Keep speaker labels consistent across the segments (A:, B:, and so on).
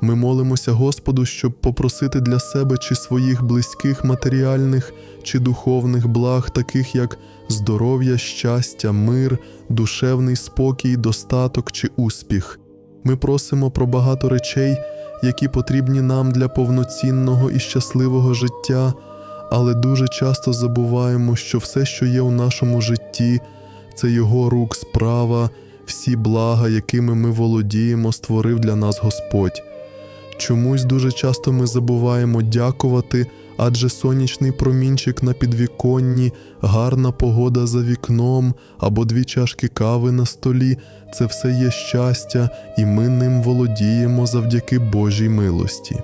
A: Ми молимося Господу, щоб попросити для себе чи своїх близьких матеріальних чи духовних благ, таких як здоров'я, щастя, мир, душевний спокій, достаток чи успіх. Ми просимо про багато речей, які потрібні нам для повноцінного і щасливого життя, але дуже часто забуваємо, що все, що є у нашому житті, це Його рук справа, всі блага, якими ми володіємо, створив для нас Господь. Чомусь дуже часто ми забуваємо дякувати, адже сонячний промінчик на підвіконні, гарна погода за вікном або дві чашки кави на столі це все є щастя, і ми ним володіємо завдяки Божій милості.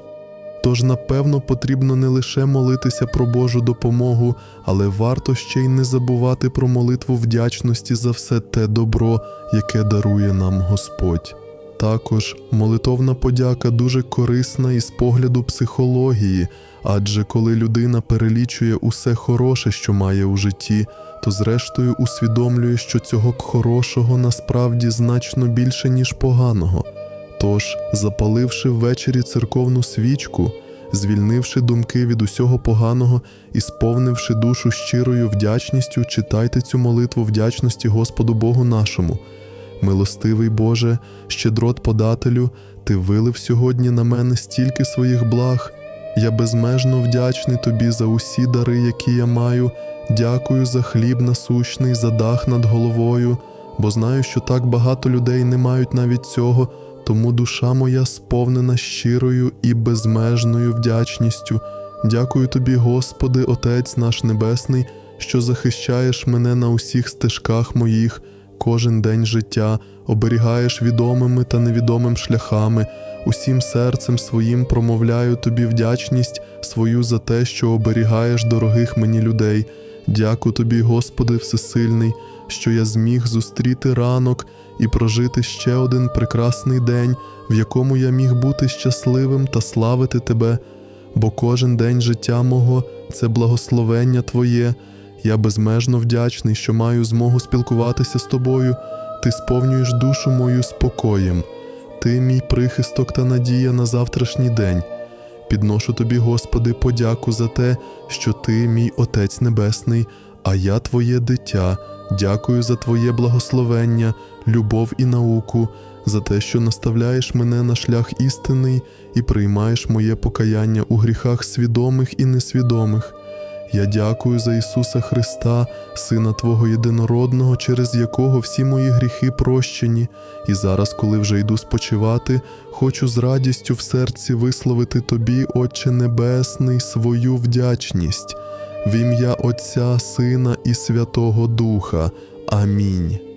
A: Тож, напевно, потрібно не лише молитися про Божу допомогу, але варто ще й не забувати про молитву вдячності за все те добро, яке дарує нам Господь. Також молитовна подяка дуже корисна із погляду психології, адже коли людина перелічує усе хороше, що має у житті, то зрештою усвідомлює, що цього хорошого насправді значно більше, ніж поганого. Тож, запаливши ввечері церковну свічку, звільнивши думки від усього поганого і сповнивши душу щирою вдячністю, читайте цю молитву вдячності Господу Богу нашому. Милостивий Боже, щедрот подателю, Ти вилив сьогодні на мене стільки своїх благ. Я безмежно вдячний Тобі за усі дари, які я маю. Дякую за хліб насущний, за дах над головою, бо знаю, що так багато людей не мають навіть цього, тому душа моя сповнена щирою і безмежною вдячністю. Дякую тобі, Господи, Отець наш Небесний, що захищаєш мене на усіх стежках моїх кожен день життя, оберігаєш відомими та невідомим шляхами, усім серцем своїм промовляю тобі вдячність свою за те, що оберігаєш дорогих мені людей. Дякую тобі, Господи, Всесильний, що я зміг зустріти ранок і прожити ще один прекрасний день, в якому я міг бути щасливим та славити Тебе, бо кожен день життя мого це благословення Твоє. Я безмежно вдячний, що маю змогу спілкуватися з тобою. Ти сповнюєш душу мою спокоєм. Ти мій прихисток та надія на завтрашній день. Підношу тобі, Господи, подяку за те, що Ти мій Отець Небесний, а я Твоє дитя. Дякую за Твоє благословення, любов і науку, за те, що наставляєш мене на шлях істинний і приймаєш моє покаяння у гріхах свідомих і несвідомих. Я дякую за Ісуса Христа, Сина Твого єдинородного, через якого всі мої гріхи прощені, і зараз, коли вже йду спочивати, хочу з радістю в серці висловити Тобі, Отче Небесний, свою вдячність в ім'я Отця, Сина і Святого Духа. Амінь.